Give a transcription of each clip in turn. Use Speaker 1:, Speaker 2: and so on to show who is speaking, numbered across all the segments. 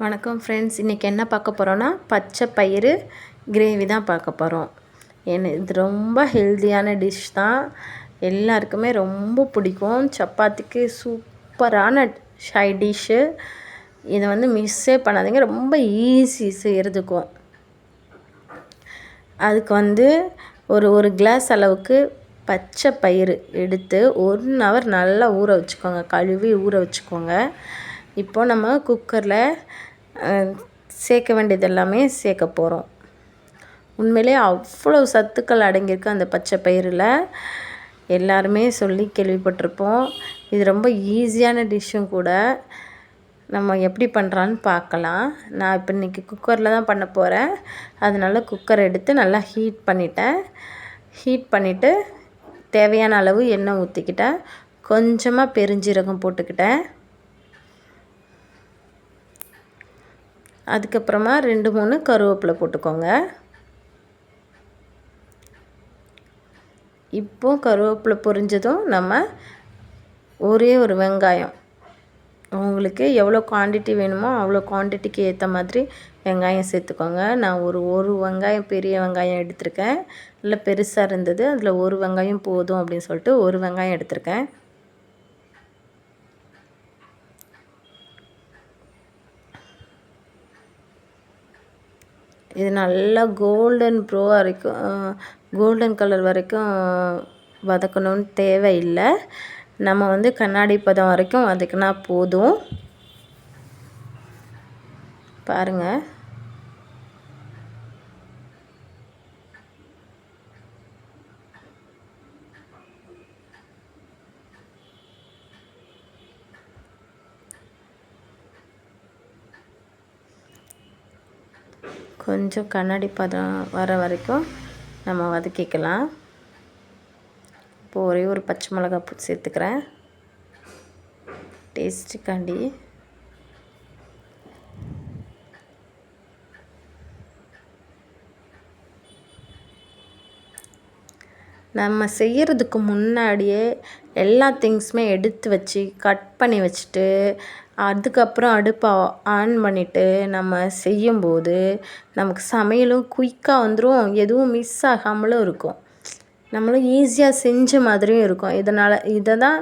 Speaker 1: வணக்கம் ஃப்ரெண்ட்ஸ் இன்றைக்கி என்ன பார்க்க போகிறோன்னா பச்சை பயிறு கிரேவி தான் பார்க்க போகிறோம் என்ன இது ரொம்ப ஹெல்த்தியான டிஷ் தான். எல்லாருக்குமே ரொம்ப பிடிக்கும். சப்பாத்திக்கு சூப்பரான ஷை டிஷ்ஷு இதை வந்து மிஸ்ஸே பண்ணாதீங்க. ரொம்ப ஈஸி செய்கிறதுக்கும் அதுக்கு வந்து ஒரு ஒரு கிளாஸ் அளவுக்கு பச்சை பயிறு எடுத்து ஒன் ஹவர் நல்லா ஊற வச்சுக்கோங்க. கழுவி ஊற வச்சுக்கோங்க. இப்போ நம்ம குக்கரில் சேர்க்க வேண்டியது எல்லாமே சேர்க்க போகிறோம் உண்மையிலே அவ்வளோ சத்துக்கள் அடங்கியிருக்கு அந்த பச்சை பயிரில் எல்லாருமே சொல்லி கேள்விப்பட்டிருப்போம். இது ரொம்ப ஈஸியான டிஷ்ஷும் கூட நம்ம எப்படி பண்ணுறான்னு பார்க்கலாம். நான் இப்போ இன்றைக்கி குக்கரில் தான் பண்ண போகிறேன் அதனால் குக்கர் எடுத்து நல்லா ஹீட் பண்ணிட்டேன். ஹீட் பண்ணிவிட்டு தேவையான அளவு எண்ணெய் ஊற்றிக்கிட்டேன் கொஞ்சமாக பெருஞ்சீரகம் போட்டுக்கிட்டேன். அதுக்கப்புறமா ரெண்டு மூணு கருவேப்பிலை போட்டுக்கோங்க. இப்போ கருவேப்பிலை பொரிஞ்சதும் நம்ம ஒரே ஒரு வெங்காயம். உங்களுக்கு எவ்வளோ குவான்டிட்டி வேணுமோ அவ்வளோ குவான்டிட்டிக்கு ஏற்ற மாதிரி வெங்காயம் சேர்த்துக்கோங்க. நான் ஒரு ஒரு வெங்காயம் பெரிய வெங்காயம் எடுத்திருக்கேன். இல்லை பெருசாக இருந்தது அதில் ஒரு வெங்காயம் போதும் அப்படின்னு சொல்லிட்டு ஒரு வெங்காயம் எடுத்திருக்கேன். இது நல்லா கோல்டன் ப்ரோ வரைக்கும் கோல்டன் கலர் வரைக்கும் வதக்கணும்னு தேவையில்லை. நம்ம வந்து கண்ணாடி பதம் வரைக்கும் வதக்கினா போதும். பாருங்கள் கொஞ்சம் கண்ணாடி பதம் வர வரைக்கும் நம்ம வதக்கிக்கலாம். இப்போ ஒரே ஒரு பச்சை மிளகா சேர்த்துக்கிறேன். டேஸ்ட்டுக்காண்டி நம்ம செய்கிறதுக்கு முன்னாடியே எல்லா திங்ஸுமே எடுத்து வச்சு கட் பண்ணி வச்சுட்டு அதுக்கப்புறம் அடுப்பை ஆன் பண்ணிவிட்டு நம்ம செய்யும்போது நமக்கு சமையலும் குயிக்காக வந்துடும் எதுவும் மிஸ் ஆகாமலும் இருக்கும். நம்மளும் ஈஸியாக செஞ்ச மாதிரியும் இருக்கும். இதனால் இதை தான்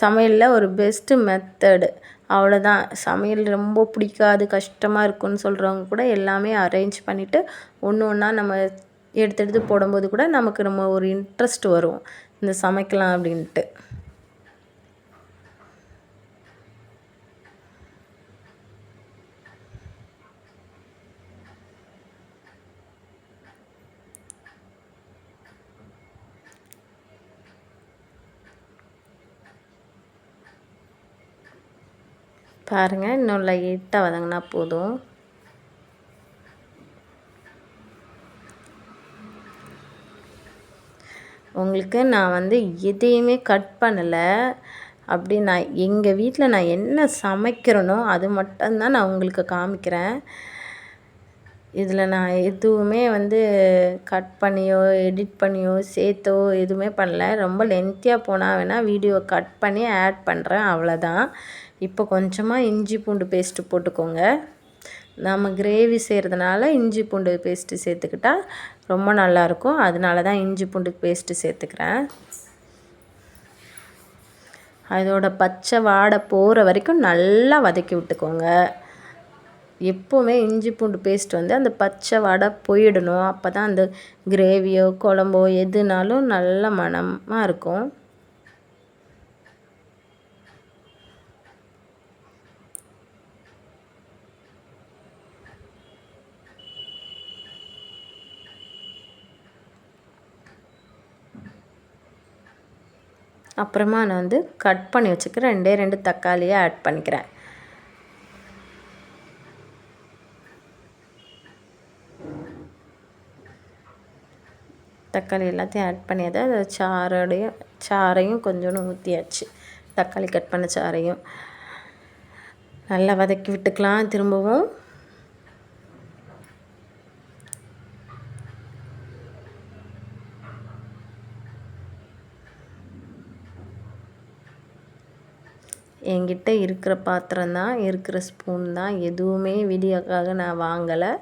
Speaker 1: சமையலில் ஒரு பெஸ்ட்டு மெத்தடு அவ்வளோதான் சமையல் ரொம்ப பிடிக்காது கஷ்டமாக இருக்குன்னு சொல்கிறவங்க கூட எல்லாமே அரேஞ்ச் பண்ணிவிட்டு ஒன்று ஒன்றா நம்ம எடுத்து எடுத்து போடும்போது கூட நமக்கு நம்ம ஒரு இன்ட்ரெஸ்ட் வரும். இந்த சமைக்கலாம் அப்படின்ட்டு. பாருங்கள் இன்னும் லைட்டாக வதங்கினா போதும். உங்களுக்கு நான் வந்து எதையுமே கட் பண்ணலை. அப்படி நான் எங்கள் வீட்டில் நான் என்ன சமைக்கிறேனோ அது மட்டும்தான் நான் உங்களுக்கு காமிக்கிறேன். இதில் நான் எதுவுமே வந்து கட் பண்ணியோ எடிட் பண்ணியோ சேர்த்தோ எதுவுமே பண்ணல. ரொம்ப லென்த்தியாக போனால் வேணால் வீடியோ கட் பண்ணி ஆட் பண்ணுறேன் அவ்வளோதான் இப்போ கொஞ்சமாக இஞ்சி பூண்டு பேஸ்ட்டு போட்டுக்கோங்க. நம்ம கிரேவி செய்கிறதுனால இஞ்சி பூண்டு பேஸ்ட்டு சேர்த்துக்கிட்டா ரொம்ப நல்லாயிருக்கும் அதனால தான் இஞ்சி பூண்டு பேஸ்ட்டு சேர்த்துக்கிறேன். அதோட பச்சை வாடை போகிற வரைக்கும் நல்லா வதக்கி விட்டுக்கோங்க. எப்போவுமே இஞ்சி பூண்டு பேஸ்ட் வந்து அந்த பச்சை வடை போயிடணும். அப்போ தான் அந்த கிரேவியோ குழம்போ எதுனாலும் நல்ல மணமாக இருக்கும். அப்புறமா நான் வந்து கட் பண்ணி வச்சுக்கிறேன் ரெண்டே ரெண்டு தக்காளியை ஆட் பண்ணிக்கிறேன். தக்காளி எல்லாத்தையும் ஆட் பண்ணியதை அதை சாரோடைய சாறையும் கொஞ்சோண்டு ஊற்றியாச்சு தக்காளி கட் பண்ண சாறையும் நல்லா வதக்கி விட்டுக்கலாம். திரும்பவும் என்கிட்ட இருக்கிற பாத்திரம் தான் இருக்கிற ஸ்பூன் தான் எதுவுமே வீடியோக்காக நான் வாங்கலை.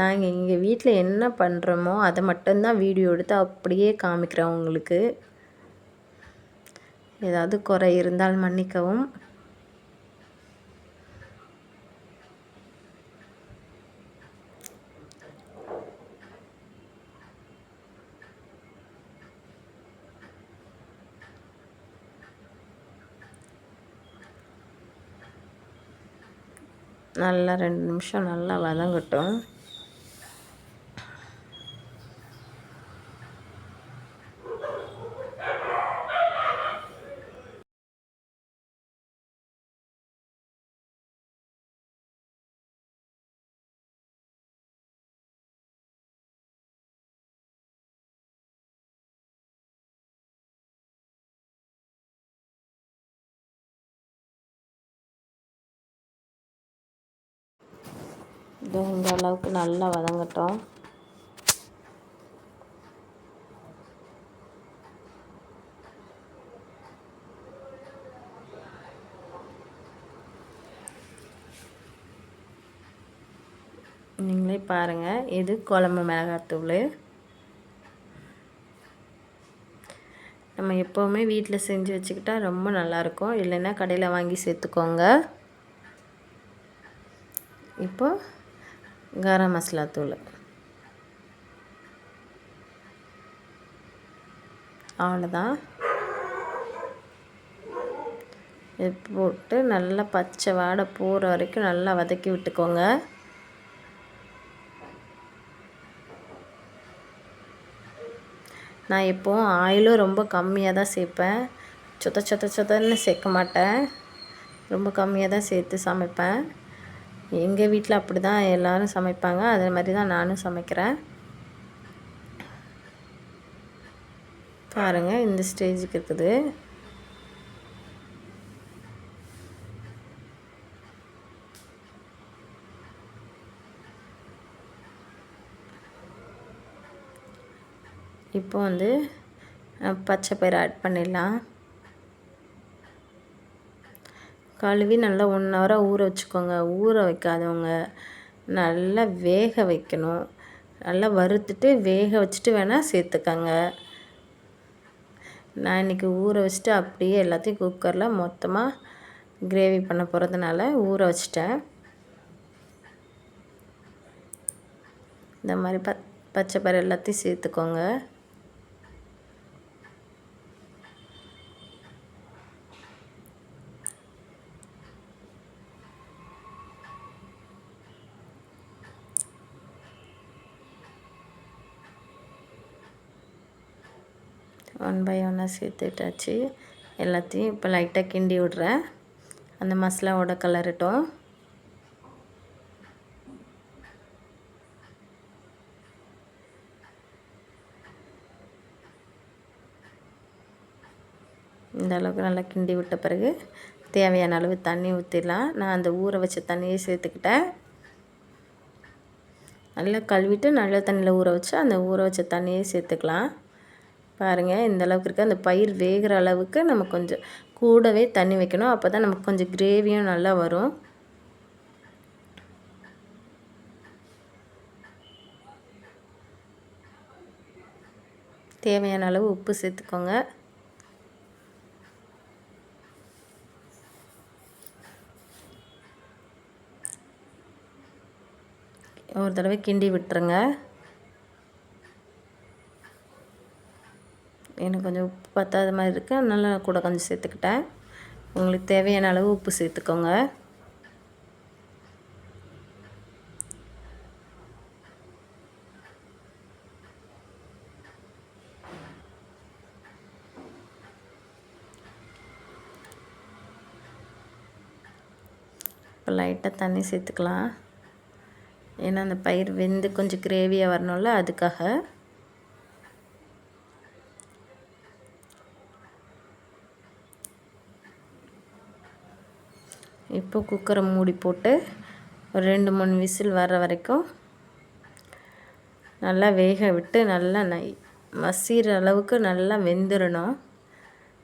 Speaker 1: நாங்கள் எங்கள் வீட்டில் என்ன பண்ணுறோமோ அதை மட்டும்தான் வீடியோ எடுத்து அப்படியே காமிக்கிறேன் உங்களுக்கு. ஏதாவது குறை இருந்தால் மன்னிக்கவும். நல்லா ரெண்டு நிமிஷம் நல்லா வதங்கட்டும். இது இந்த அளவுக்கு நல்லா வதங்கட்டும். நீங்களே பாருங்கள் இது குழம்பு மிளகாத்தூள். நம்ம எப்போவுமே வீட்டில் செஞ்சு வச்சுக்கிட்டா ரொம்ப நல்லாயிருக்கும் இல்லைன்னா கடையில் வாங்கி சேர்த்துக்கோங்க. இப்போ கரம் மசாலா தூள். அவ்வளோதான். இது போட்டு நல்லா பச்சை வாடை போகிற வரைக்கும் நல்லா வதக்கி விட்டுக்கோங்க. நான் எப்போவும் ஆயிலும் ரொம்ப கம்மியாக தான் சேர்ப்பேன். சொத்த சொத்த சொத்தன்னு சேர்க்க மாட்டேன். ரொம்ப கம்மியாக தான் சேர்த்து சமைப்பேன். எங்கள் வீட்டில் அப்படி தான் எல்லோரும் சமைப்பாங்க. அதே மாதிரி தான் நானும் சமைக்கிறேன். பாருங்கள் இந்த ஸ்டேஜுக்கு இருக்குது. இப்போ வந்து பச்சை பயிறு ஆட் பண்ணிடலாம். கழுவி நல்லா ஒன் ஹவராக ஊற வச்சுக்கோங்க. ஊற வைக்காதவங்க. நல்லா வேக வைக்கணும். நல்லா வறுத்துட்டு வேக வச்சுட்டு வேணால் சேர்த்துக்கங்க. நான் இன்றைக்கி ஊற வச்சுட்டு அப்படியே எல்லாத்தையும் குக்கரில் மொத்தமாக கிரேவி பண்ண போகிறதுனால ஊற வச்சிட்டேன். இந்த மாதிரி ப பச்சை எல்லாத்தையும் சேர்த்துக்கோங்க. ஒன் பை ஒன்னாக சேர்த்துட்டாச்சு. எல்லாத்தையும் இப்போ லைட்டாக கிண்டி விட்றேன். அந்த மசாலாவோட கலரட்டும் இந்த அளவுக்கு நல்லா கிண்டி விட்ட பிறகு தேவையான அளவு தண்ணி ஊற்றிடலாம் நான் அந்த ஊற வச்ச தண்ணியை சேர்த்துக்கிட்டேன். நல்லா கழுவிட்டு நல்ல தண்ணியில் ஊற வச்சு அந்த ஊற வச்ச தண்ணியை சேர்த்துக்கலாம். பாருங்கள் இந்த அளவுக்கு இருக்குது அந்த பயிர் வேகிற அளவுக்கு நம்ம கொஞ்சம் கூடவே தண்ணி வைக்கணும். அப்போ தான் நமக்கு கொஞ்சம் கிரேவியும் நல்லா வரும். தேவையான அளவு உப்பு சேர்த்துக்கோங்க. ஒரு தடவை கிண்டி விட்டுருங்க. எனக்கு கொஞ்சம் உப்பு பத்தாத மாதிரி இருக்குது அதனால் நான் கூட கொஞ்சம் சேர்த்துக்கிட்டேன். உங்களுக்கு தேவையான அளவு உப்பு சேர்த்துக்கோங்க. இப்போ லைட்டாக தண்ணி சேர்த்துக்கலாம். ஏன்னா அந்த பயிர் வெந்து கொஞ்சம் கிரேவியாக வரணும்ல அதுக்காக. இப்போ குக்கரை மூடி போட்டு ஒரு ரெண்டு மூணு விசில் வர்ற வரைக்கும் நல்லா வேக விட்டு நல்லா நை மசிகிற அளவுக்கு நல்லா வெந்துடணும்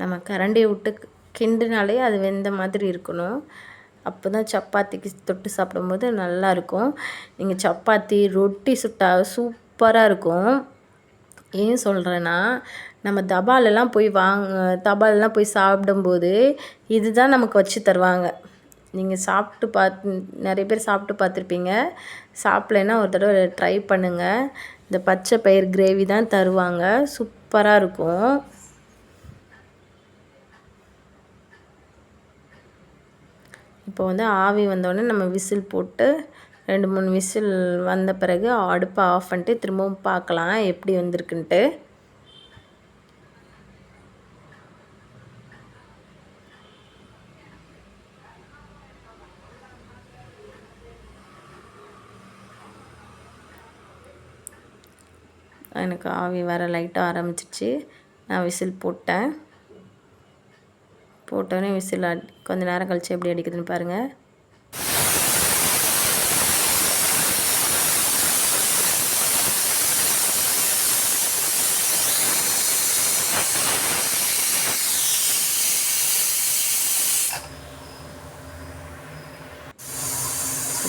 Speaker 1: நம்ம கரண்டியை விட்டு கிண்டுனாலே அது வெந்த மாதிரி இருக்கணும். அப்போ தான் சப்பாத்திக்கு தொட்டு சாப்பிடும்போது நல்லாயிருக்கும் நீங்கள் சப்பாத்தி ரொட்டி சுட்டா சூப்பராக இருக்கும். ஏன் சொல்கிறேன்னா நம்ம தபாலெல்லாம் போய் வாங்க தபாலெலாம் போய் சாப்பிடும்போது இதுதான் நமக்கு வச்சு தருவாங்க. நீங்கள் சாப்பிட்டு பார்த்து நிறைய பேர் சாப்பிட்டு பார்த்துருப்பீங்க. சாப்பிட்லன்னா ஒரு தடவை ட்ரை பண்ணுங்கள் இந்த பச்சை பயிர் கிரேவி தான் தருவாங்க. சூப்பராக இருக்கும். இப்போ வந்து ஆவி வந்தோடனே நம்ம விசில் போட்டு ரெண்டு மூணு விசில் வந்த பிறகு அடுப்பை ஆஃப் பண்ணிட்டு திரும்பவும் பார்க்கலாம். எப்படி வந்திருக்குன்ட்டு. எனக்கு ஆவி வர லைட்டாக ஆரம்பிச்சிச்சு நான் விசில் போட்டேன். போட்டோன்னே விசில் அடி கொஞ்சம் நேரம் கழித்து எப்படி அடிக்குதுன்னு பாருங்கள்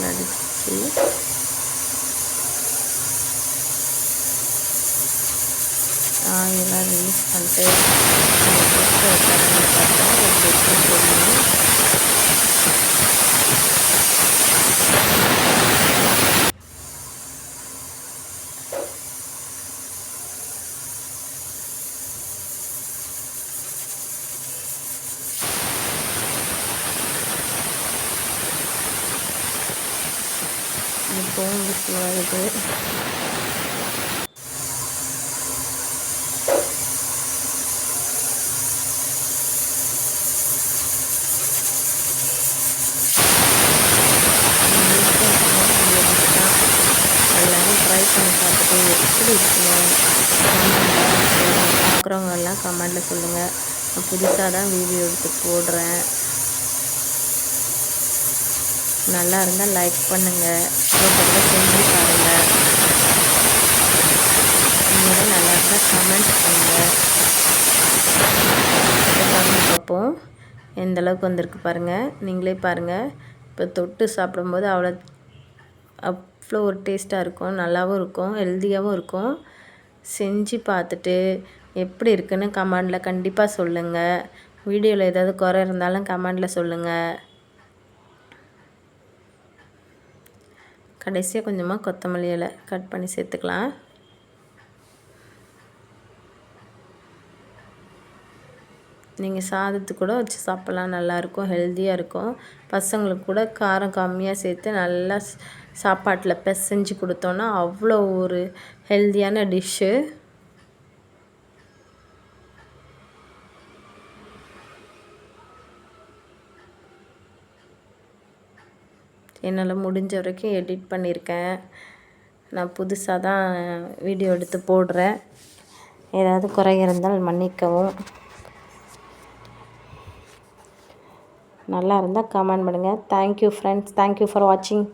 Speaker 1: அடிச்சு ஆயிலாம் ரிலீஸ் பண்ணிட்டு பார்த்தா எப்படி இருக்குன்னு தெரியும் இப்போவும் விசில் வருது ட்ரை பண்ணி பார்த்துட்டு எப்படி இருக்குன்னு பார்க்குறவங்க எல்லாம் கமெண்டில் சொல்லுங்கள் நான் புதுசாக தான் வீடியோ எடுத்து போடுறேன். நல்லா இருந்தால் லைக் பண்ணுங்கள் ஒரு செஞ்சு பாருங்கள் நீங்கள் நல்லா இருந்தால் கமெண்ட் பண்ணுங்கள் பண்ணி பார்ப்போம். எந்தளவுக்கு வந்திருக்கு பாருங்கள் நீங்களே பாருங்கள் இப்போ தொட்டு சாப்பிடும்போது அவ்வளோ அப் அவ்வளோ ஒரு டேஸ்ட்டாக இருக்கும் நல்லாவும் இருக்கும் ஹெல்த்தியாகவும் இருக்கும். செஞ்சு பார்த்துட்டு எப்படி இருக்குன்னு கமெண்டில் கண்டிப்பாக சொல்லுங்கள் வீடியோவில் ஏதாவது குறை இருந்தாலும் கமெண்டில் சொல்லுங்கள் கடைசியாக கொஞ்சமாக கொத்தமல்லி இலை கட் பண்ணி சேர்த்துக்கலாம். நீங்கள் சாதத்துக்கு கூட வச்சு சாப்பிட்லாம். நல்லாயிருக்கும் ஹெல்த்தியாக இருக்கும். பசங்களுக்கு கூட காரம் கம்மியாக சேர்த்து நல்லா சாப்பாட்டில் பிசைஞ்சு கொடுத்தோன்னா அவ்வளோ ஒரு ஹெல்த்தியான டிஷ்ஷு என்னால் முடிஞ்ச வரைக்கும் எடிட் பண்ணியிருக்கேன் நான் புதுசாக தான் வீடியோ எடுத்து போடுறேன். ஏதாவது குறை இருந்தால் மன்னிக்கவும். நல்லா இருந்தால் கமெண்ட் பண்ணுங்கள் தேங்க்யூ ஃப்ரெண்ட்ஸ் தேங்க்யூ ஃபார் வாட்சிங்